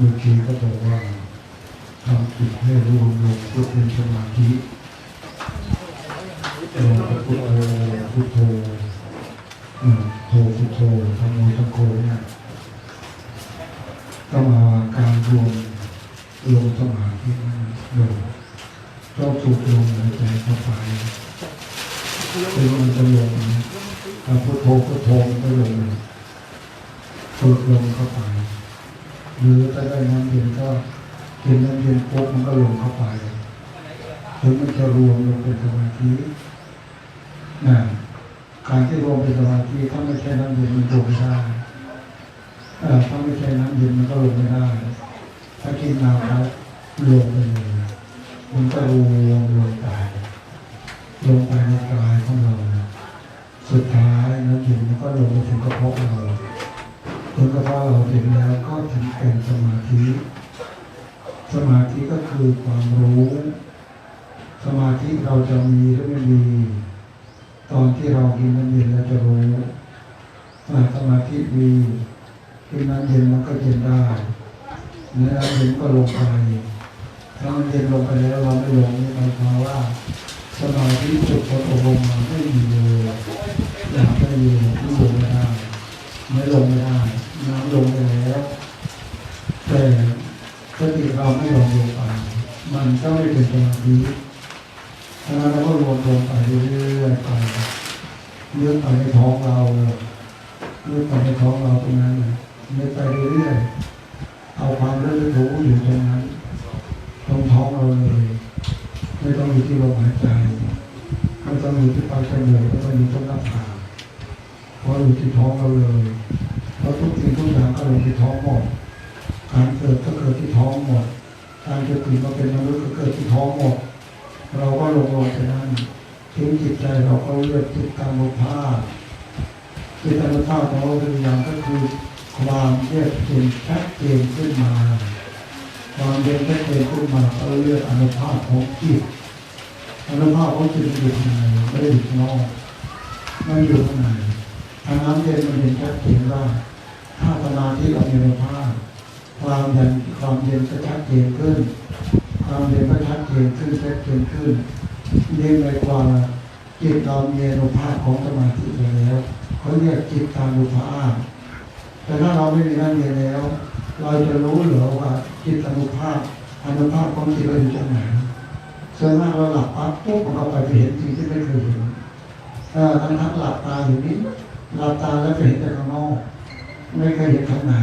เมื่อกี้ก็บอกว่าทำจิตให้รวมลงก็เป็นสมาธิเราก็พุทโธพุทโธอ่อโธพุทโธทำโมทังโคเนี่ยก็มาการรวมลงสมาธินั่นลงก็สูดลมหายใจเข้าไปเป็นมันจะลงนะพุทโธพุทโธมันก็ลงเลยสูดลมเข้าไป หรือถ้าได้น้ำเย็นก็กินน้ำเย็นปุ๊บมันก็ลงเข้าไปถึงมันจะรวมลงเป็นสมาธินะการที่รวมเป็นสมาธิถ้าไม่ใช่น้ำเย็นมันลงไม่ได้ถ้าไม่ใช่น้ำเย็นมันก็ลงไม่ได้ ถ้ากินน้ำแล้วลงไปเลยมันก็รวมลงไปลงไปในกายของเรา สุดท้ายน้ำเย็นมันก็ลงไปถึงกระเพาะเรา จนกระทั่งเราถึงแล้วก็ถึงเป็นสมาธิ สมาธิก็คือความรู้ สมาธิเราจะมีหรือไม่มี ตอนที่เรากินน้ำเย็นเราจะรู้ว่าสมาธิมีกินน้ำเย็นมันก็เย็นได้เนื้อน้ำเย็นก็ลงไปถ้ามันเย็นลงไปแล้วเราไม่ลงนี่หมายความว่าสมาธิจุดพออบรมมาไม่มีเลยอยากไม่มีไม่ลงไม่ได้ไม่ลงไม่ได้ น้ำลงไปแล้ว แต่สติเราไม่ลงลงไป มันก็ไม่เป็นสมาธิฉะนั้นเราก็รวมลงไปเรื่อยๆไปเลื่อนไปในท้องเราเลื่อนไปในท้องเราตรงนั้นเลื่อนไปเรื่อยๆเอาความรู้รู้อยู่ตรงนั้นตรงท้องเราเลยไม่ต้องอยู่ที่ลมหายใจไม่ต้องอยู่ที่ปลายจมูกไม่ต้องอยู่ที่หน้าผากเพราะอยู่ที่ท้องเราเลย ราะทุกสิ่งทุกอย่างก็ลงที่ท้องหมด การเกิดก็เกิดที่ท้องหมด การจะตื่นมาเป็นมนุษย์ก็เกิดที่ท้องหมด เราก็ลงลงไปนั่นถึงจิตใจเราก็เลือกจิตตารมุภาพจิตตามุภาพของเราเป็นอย่างก็คือความเยือกเย็นชัดเจนขึ้นมา ความเย็นชัดเจนขึ้นมาก็เลือกอนุภาพของจิตอนุภาพของจิตอยู่ที่ไหนไม่ได้อยู่ข้างนอกมันอยู่ข้างในทางน้ำเย็นมันเห็นชัดเจนว่า ถ้าสมาธิเรามีคุณภาพความเย็นความเย็นก็ชัดเจนขึ้น ความเย็นก็ชัดเจนขึ้นชัดเจนขึ้นเรียกในความจิตเรามีอนุภาพของสมาธิแล้วเขาเรียกจิตตานุภาพแต่ถ้าเราไม่มีนั่นเรียนแล้ว เราจะรู้หรือว่าจิตอนุภาพอนุภาพของจิตเราอยู่ตรงไหนส่วนมากเราหลับปั๊บปุ๊บเราไปเห็นสิ่งที่ไม่เคยเห็นเออทั้งทั้งหลับตาอยู่นี้หลับตาแล้วจะเห็นแต่ข้างนอก ไม่เคยเห็นข้างใน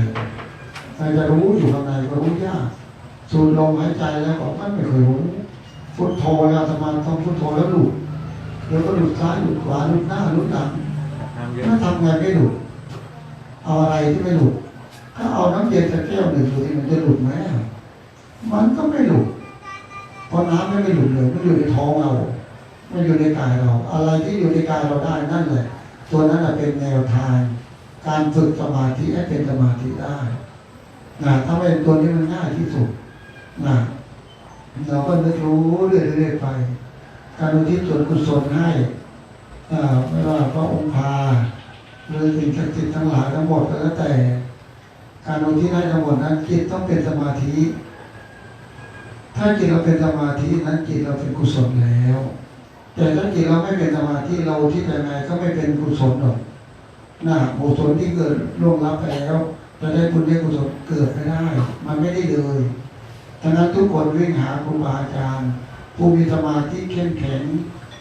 ใครจะรู้อยู่ข้างในก็รู้ยากสูดลมหายใจแล้วก็มันไม่เคยรู้พุทโธยาสมาธิต้องพุทโธแล้วหลุดเดี๋ยวก็หลุดซ้ายหลุดขวาหลุดหน้าหลุดหลังน้ำเยอะถ้าทำไงไม่หลุดเอาอะไรที่ไม่หลุดถ้าเอาน้ำเย็นสักแก้วหนึ่งดูที่มันจะหลุดไหมมันก็ไม่หลุดเพราะน้ำไม่ไม่หลุดเลยมันอยู่ในท้องเรามันอยู่ในกายเรา อะไรที่อยู่ในกายเราได้นั่นแหละตัวนั้นน่ะเป็นแนวทาง การฝึกสมาธิให้เป็นสมาธิได้นะถ้าเป็นตัวนี้มันง่ายที่สุดนะเราก็นึกรู้เรื่อยๆไป การอุทิศส่วนกุศลให้ไม่ว่าพระองค์พาหรือสิ่งศักดิ์สิทธิ์ทั้งหลายทั้งหมดก็แล้วแต่ การอุทิศให้ทั้งหมดนั้นจิตต้องเป็นสมาธิ ถ้าจิตเราเป็นสมาธินั้นจิตเราเป็นกุศลแล้ว แต่ถ้าจิตเราไม่เป็นสมาธิเราที่ยังไงก็ไม่เป็นกุศลหรอก นะกุศลที่เกิดล่วงลับไปแล้วจะได้คุณได้กุศลเกิดไม่ได้ มันไม่ได้เลยดังนั้นทุกคนวิ่งหาครูบาอาจารย์ ผู้มีสมาธิเข้มแข็ง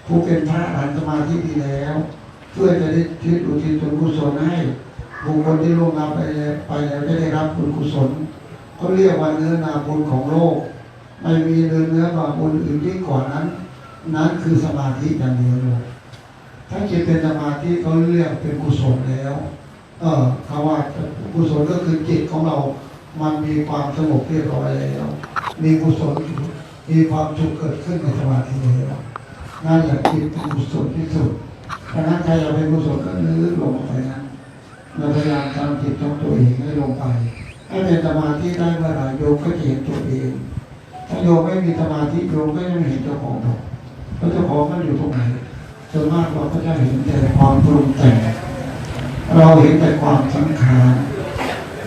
ผู้เป็นพระอรหันตสมาธิดีแล้ว เพื่อจะได้ทิศอุทิศส่วนกุศลให้บุคคลที่ล่วงลับไปไปแล้วจะได้รับบุญกุศลเขาเรียกว่าเนื้อนาบุญของโลก ไม่มีเนื้อเนื้อบาบุญอื่นยิ่กว่านั้น นั้นคือสมาธิอย่างเดียวเลย ถ้าจิตเป็นสมาธิเขาเรียกเป็นกุศลแล้ว เออคำว่ากุศลก็คือจิตของเรา มันมีความสงบเรียบร้อยแล้ว มีกุศลมีความสุขเกิดขึ้นในสมาธิแล้วนั่นแหละจิตเป็นกุศลที่สุดดังนั้นใครอยาเป็นกุศลก็ลึกลงไปนั้นเราพยายามทำจิตของตัวเองให้ลงไปให้เป็นสมาธิได้เมื่อไหร่โยมก็จะเห็นตัวเอง ถ้าโยมไม่มีสมาธิโยมก็จะไม่เห็นเจ้าของหรอกเพราะเจ้าของมันอยู่ตรงไหน ส่วนมากเราก็จะเห็นแต่ความปรุงแต่งเราเห็นแต่ความสังขาร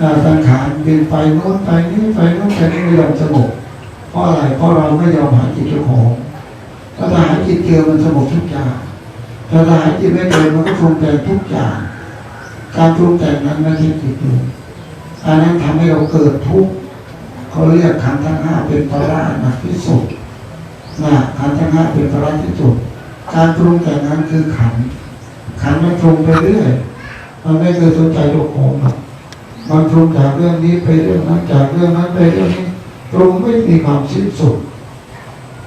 อ่าสังขารบินไปโน้นไปนี่ไปโน้นไปนี่ไม่ยอมสงบเพราะอะไรเพราะเราไม่ยอมหาจิตเจ้าของถ้าหาจิตเจอมันสงบทุกอย่างถ้าหาจิตไม่เจอมันก็ปรุงแต่งทุกอย่าง การปรุงแต่งนั้นไม่ใช่จิตอยู่อันนั้นทำให้เราเกิดทุกข์เขาเรียกขันธ์ทั้งห้าเป็นปราหนักที่สุดนะขันธ์ทั้งห้าเป็นปราที่สุด การปรุงแต่งนั้นคือขัน ขันมันปรุงไปเรื่อย มันไม่เคยสนใจโลกของหรอกมันปรุงจากเรื่องนี้ไปเรื่องนั้นจากเรื่องนั้นไปเรื่องนี้ปรุงไม่มีความสิ้นสุด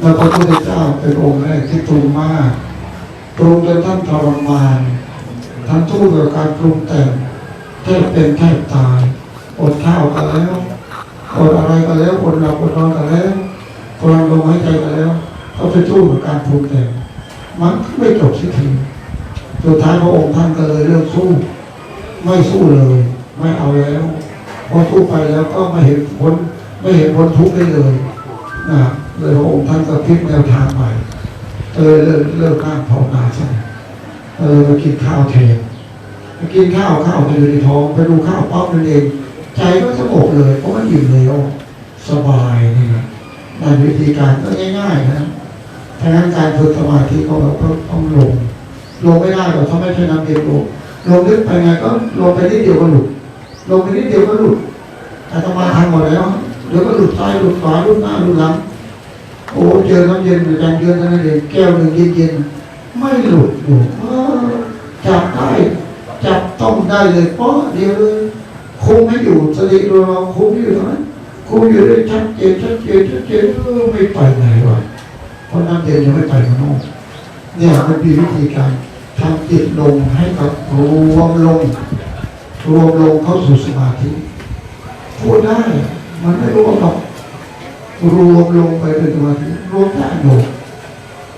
แล้วพระพุทธเจ้าเป็นองค์แรกที่ปรุงมากปรุงจนท่านทรมานท่านสู้กับการปรุงแต่งแทบเป็นแทบตายอดข้าวกันแล้วอดอะไรกันแล้วอดหลับอดนอนกันแล้วกลังลมหายใจกันแล้วเขาไปสู้กับการปรุงแต่ง มันไม่จบสักทีสุดท้ายพระองค์ท่านก็เลยเลิกสู้ ไม่สู้เลย ไม่เอาแล้วพอสู้ไปแล้วก็ไม่เห็นผลไม่เห็นผลทุกข์ได้เลยนะเลยพระองค์ท่านก็พลิกแนวทางใหม่เออเลิกเลิกนั่งภาวนาใช่เออมากินข้าวแทนมากินข้าวข้าวไปอยู่ในท้องไปดูข้าวปั๊บนั่นเอง ใจก็สงบเลยเพราะมันอิ่มแล้วสบายนี่นะนั่นวิธีการก็ง่ายๆนะ ถ้างั้นการฝึกสมาธิของเราก็ต้องลง ลงไม่ได้หรอกถ้าไม่ใช่น้ำเย็นลงลงลึกไปไงก็ลงไปนิดเดียวก็หลุด ลงไปนิดเดียวก็หลุดอาตมาทำหมดแล้วเดี๋ยวก็หลุดซ้ายหลุดขวาหลุดหน้าหลุดหลังโอ้เจอน้ำเย็นอยู่จังเย็นเท่านั้นเองแก้วหนึ่งเย็นๆไม่หลุดอยู่จับได้จับต้องได้เลยเพราะเดียวเลยคุมให้อยู่สติเราคุมให้อยู่ตรงนั้นคุมอยู่ได้ชัดเจนชัดเจนชัดเจนไม่ไปไหนวะ เพราะน้ำเย็นยังไม่ไปข้างนอกเนี่ยมันมีวิธีการทำจิตลงให้กับรวมลง รวมลงเข้าสู่สมาธิพูดได้ มันไม่รวมหรอกรวมลงไปเป็นสมาธิรวมได้หน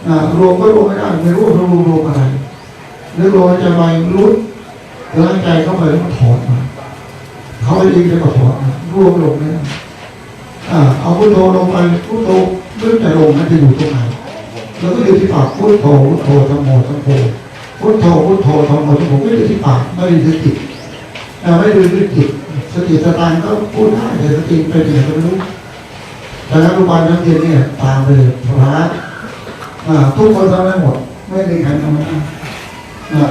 อ่ารวมก็รวมไม่ได้ไม่รู้ว่ารวมรวมอะไรนึกรวมจะไปรู้ร่างใจเข้าไปแล้วถอนมาเขาเองจะมาถอนรวมลงเนี่ยอ่าเอาพุทโธลงไปพุทโธ เรื่องจะลงมันจะอยู่ตรงไหนแล้วก็อยู่ที่ปากพุทโธพุทโธธรรมโมธรรมโมพุทโธพุทโธธรรมโมธรรมโมไม่อยู่ที่ปากไม่อยู่ที่จิตเอ่ไม่อยู่ที่จิตสติสตางก็พูดได้แต่สติไปไหนก็ไม่รู้แต่นักรุบาลนักเรียนเนี่ยตามไปเลยพระอ่าทุกคนทำได้หมด ไม่มีใครทำไม่ได้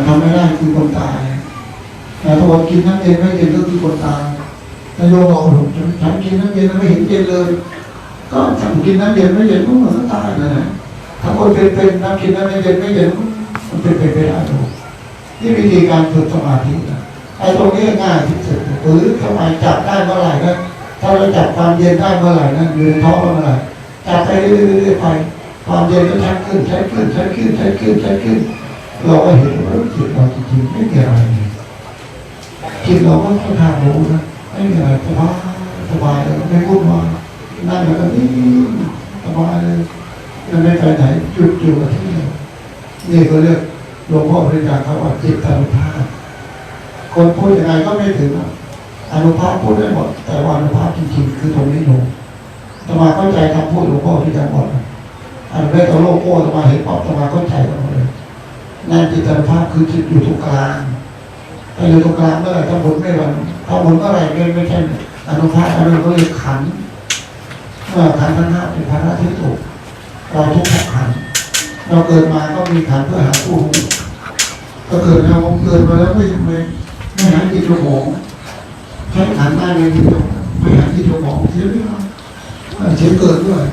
ทำไม่ได้คือคนตายแต่ถ้าบอกกินน้ำเย็นไม่เย็นก็คือคนตายแต่โยมบอกผมฉันกินน้ำเย็นไม่เห็นเย็นเลย ก็ฉันกินน้ำเย็นไม่เย็นก็หมือนตายเลยนะถ้าคนเป็นเป็นน้ำกินน้ำไม่เย็นไม่เย็นมันเป็นไปไม่ได้หรอกนี่วิธีการฝึกสมาธินะไอ้ตรงนี้ง่ายที่สุดหรือทำไมจับได้เมื่อไหร่นะถ้าเราจับความเย็นได้เมื่อไหร่นะอยู่ในท้องเมื่อไหร่จับไปเรื่อยๆไปความเย็นก็ชัดขึ้นชัดขึ้นชัดขึ้นชัดขึ้นชัดขึ้น เราก็เห็นว่าจิตเราจริงๆไม่มีอะไรจิตเราก็ค่อนข้างรู้นะไม่มีอะไรสบายสบายเลยไม่วุ่นวาย นั่งแล้วก็นิ่งสบายเลยจะไม่ไปไหนหยุดอยู่กับที่นี่ก็เรียกหลวงพ่อบริจาเขาว่าจิตอนุภาพ คนพูดยังไงก็ไม่ถึงอนุภาพพูดได้หมดแต่ว่าอนุภาพจริงๆคือตรงนี้หนูตมาเข้าใจคำพูดหลวงพ่อที่จะหมดอะอันแรกเอาโลโก้ตมาเห็นป๊อบตมาเข้าใจกันหมดเลยนั่นจิตอนุภาพคือจิตอยู่ตรงกลางถ้าอยู่ตรงกลางเมื่อไหร่ถ้าหมุนไม่หวันถ้าหมุนเมื่อไหร่ไม่ไม่ใช่อนุภาพอันนั้นก็เรียกขันธ เมื่อขันธ์ทั้งห้าเป็นภาระที่ถูกเราทุกข์ขันเราเกิดมาก็มีขันเพื่อหาผู้รู้ก็เกิดแล้วเกิดมาแล้วไม่ไม่ไม่หาจิตสมองใช้ขันได้เลยทีเดียวไม่หาจิตสมองเสียเวลาเออเสียเกิดด้วย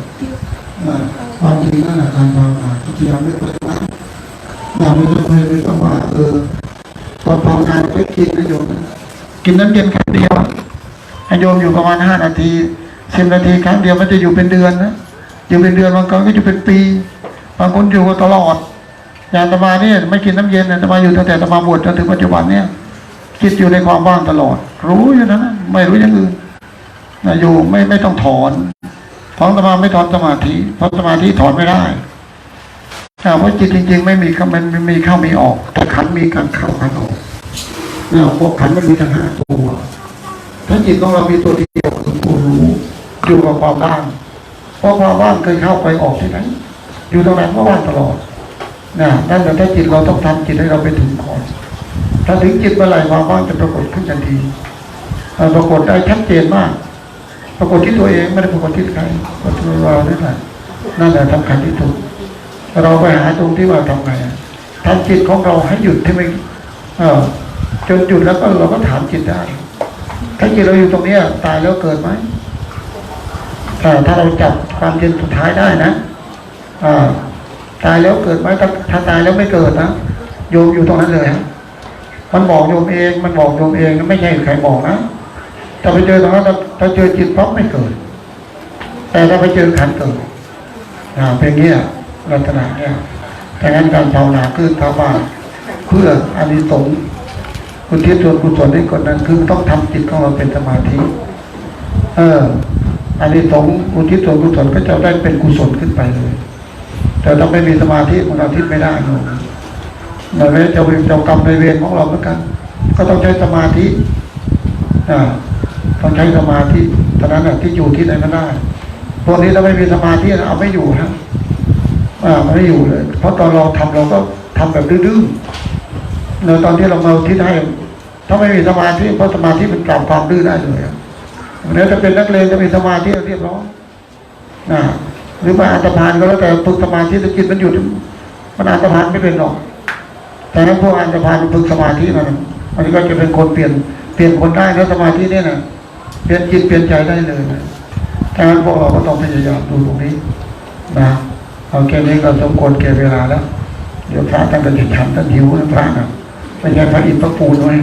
ความจริงนั่นแหละการภาวนาที่พยายามไม่ไปนะอย่าไม่ต้องไม่ไม่ต้องว่าเออตอนภาวนาไปกินนะโยมกินน้ำเย็นแค่เดียวให้โยมอยู่ประมาณห้านาที สิบนาทีครั้งเดียวมันจะอยู่เป็นเดือนนะอยู่เป็นเดือนบางคนก็อยู่เป็นปี บางคนอยู่ตลอดอย่างตมาเนี่ยไม่กินน้ำเย็นนะตมาอยู่ตั้งแต่ตมาบวชจนถึงปัจจุบันเนี่ย คิดอยู่ในความว่างตลอด รู้อยู่นะนะไม่รู้อย่างอื่นนะอยู่ไม่ไม่ต้องถอนเพราะอาตมาไม่ถอนสมาธิเพราะสมาธิถอนไม่ได้อ่าเพราจิตจริง ๆ ไม่มีเข้ามันมีเข้ามีออกแต่ขันมีการเข้าขันออกเนี่ยพวกขันมันมีทั้งห้าตัวถ้าจิตของเรามีตัวเดียวคือผู้รู้ อยู่กับความว่างเพราะความว่างเคยเข้าไปออกที่ไหนอยู่ตรงนั้นก็ว่างตลอดนะนั่นแต่ถ้าจิตเราต้องทำจิตให้เราไปถึงก่อนถ้าถึงจิตเมื่อไหร่ความว่างจะปรากฏขึ้นทันทีปรากฏได้ชัดเจนมาก ปรากฏที่ตัวเองไม่ได้ปรากฏที่ใครปรากฏที่เรานี่แหละนั่นแหละสำคัญที่สุดเราไปหาตรงที่ว่าทำไงทำจิตของเราให้หยุดที่ไม่เออจนหยุดแล้วก็เราก็ถามจิตได้ ถ้าจิตเราอยู่ตรงเนี้ยตายแล้วเกิดไหม ถ้าเราจับความจริงสุดท้ายได้นะอตายแล้วเกิดไหมถ้าตายแล้วไม่เกิดนะโยมอยู่ตรงนั้นเลยฮะมันบอกโยมเอง มันบอกโยมเองไม่ใช่ใครบอกนะถ้าไปเจอตรงนั้นถ้าเจอจิตปั๊บไม่เกิด แต่ถ้าไปเจอขันเกิดเป็นอย่างนี้อะลักษณะเนี่ยแต่งั้นการภาวนาคือภาวนาเพื่ออานิสงส์คุณทิศส่วนกุศลให้คนนั้นคือต้องทำจิตของเราเป็นสมาธิ เออ อันนี้สงส์อุทิศส่วนกุศลก็จะได้เป็นกุศลขึ้นไปเลย แต่ต้องไม่มีสมาธิมันเอาทิศไม่ได้หนูเหมือนจะเป็นเจ้ากรรมในเวรของเราเหมือนกัน ก็ต้องใช้สมาธิอ่าต้องใช้สมาธิตอนนั้นน่ะที่อยู่ที่ไหนก็ได้พวกนี้ถ้าไม่มีสมาธิเอาไม่อยู่ฮะอ่ามันไม่อยู่เลย เพราะตอนเราทำเราก็ทำแบบดื้อๆในตอนที่เรามาที่ให้ถ้าไม่มีสมาธิเพราะสมาธิมันปรับความดื้อได้เลยอะ เนี่ยจะเป็นนักเรียนจะมีสมาธิเรียบร้อยนะหรือมาอันตรพานก็แล้วแต่ฝึกสมาธิต่จิตมันหยุดมันอันตรพานไม่เป็นหรอก แต่นั้นพวกอันตรพานมันฝึกสมาธิมันมันก็จะเป็นคนเปลี่ยนเปลี่ยนคนได้แล้วสมาธิเนี่ยนะเปลี่ยนจิตเปลี่ยนใจได้เลยนะดังนั้นพวกเราก็ต้องพยายามดูตรงนี้นะเอาแค่นี้ก็สมควรแก่เวลาแล้ว เดี๋ยวพระท่านก็จะฉันท่านหิวนะพระนะไม่ใช่พระอินทร์พระปูนไว้